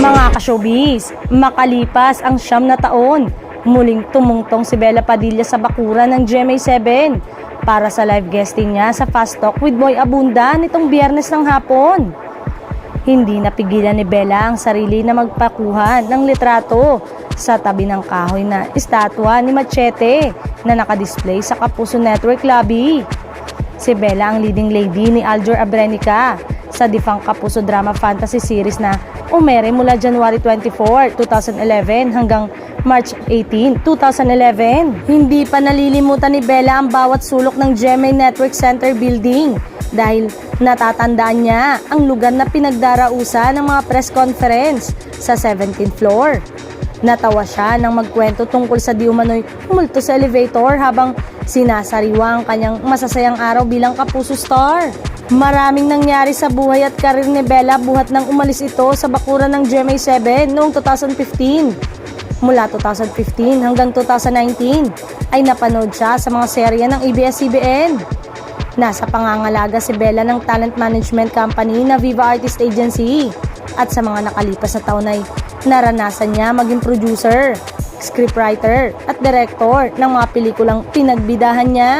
Mga ka-showbiz, makalipas ang siyam na taon, muling tumungtong si Bella Padilla sa bakuran ng GMA7 para sa live guesting niya sa Fast Talk with Boy Abunda nitong biyernes ng hapon. Hindi napigilan ni Bella ang sarili na magpakuha ng litrato sa tabi ng kahoy na estatwa ni Machete na nakadisplay sa Kapuso Network lobby. Si Bella ang leading lady ni Aljor Abrenica sa Difang Kapuso Drama Fantasy Series na umere mula January 24, 2011 hanggang March 18, 2011. Hindi pa nalilimutan ni Bella ang bawat sulok ng GMA Network Center Building dahil natatandaan niya ang lugar na pinagdarausa ng mga press conference sa 17th floor. Natawa siya nang magkwento tungkol sa di umano'y umulto sa elevator habang sinasariwa ang kanyang masasayang araw bilang kapuso star. Maraming nangyari sa buhay at karir ni Bella buhat nang umalis ito sa bakuran ng GMA7 noong 2015. Mula 2015 hanggang 2019 ay napanood siya sa mga serye ng ABS-CBN. Nasa pangangalaga si Bella ng talent management company na Viva Artist Agency at sa mga nakalipas na taon ay naranasan niya maging producer, scriptwriter at director ng mga pelikulang pinagbidahan niya.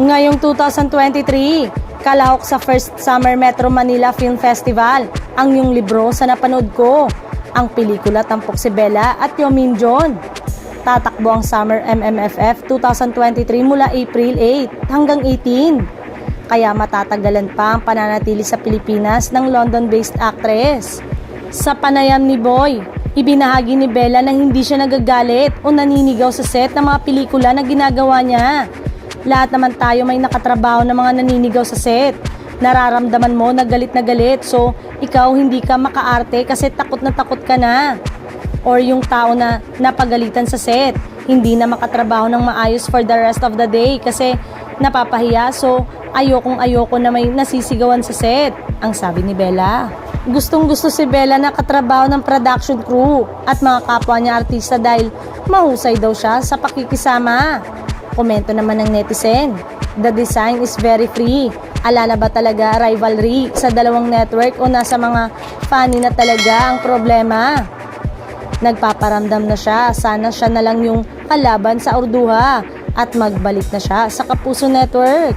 Ngayong 2023, kalahok sa First Summer Metro Manila Film Festival ang yung libro sa napanood ko, ang pelikula Tampok si Bella at Yomin John. Tatakbo ang Summer MMFF 2023 mula April 8 hanggang 18. Kaya matatagalan pa ang pananatili sa Pilipinas ng London-based actress. Sa panayam ni Boy, ibinahagi ni Bella na hindi siya nagagalit o naninigaw sa set ng mga pelikula na ginagawa niya. Lahat naman tayo may nakatrabaho ng mga naninigaw sa set. Nararamdaman mo na galit na galit so ikaw hindi ka makaarte kasi takot na takot ka na or yung tao na napagalitan sa set, hindi na makatrabaho ng maayos for the rest of the day kasi napapahiya so ayokong ayoko na may nasisigawan sa set, ang sabi ni Bella. Gustong gusto si Bella na katrabaho ng production crew at mga kapwa niya artista dahil mahusay daw siya sa pakikisama. Komento naman ng netizen, the design is very free. Ala na ba talaga rivalry sa dalawang network o nasa mga funny na talaga ang problema? Nagpaparamdam na siya, sana siya na lang yung kalaban sa Urduha at magbalik na siya sa Kapuso Network.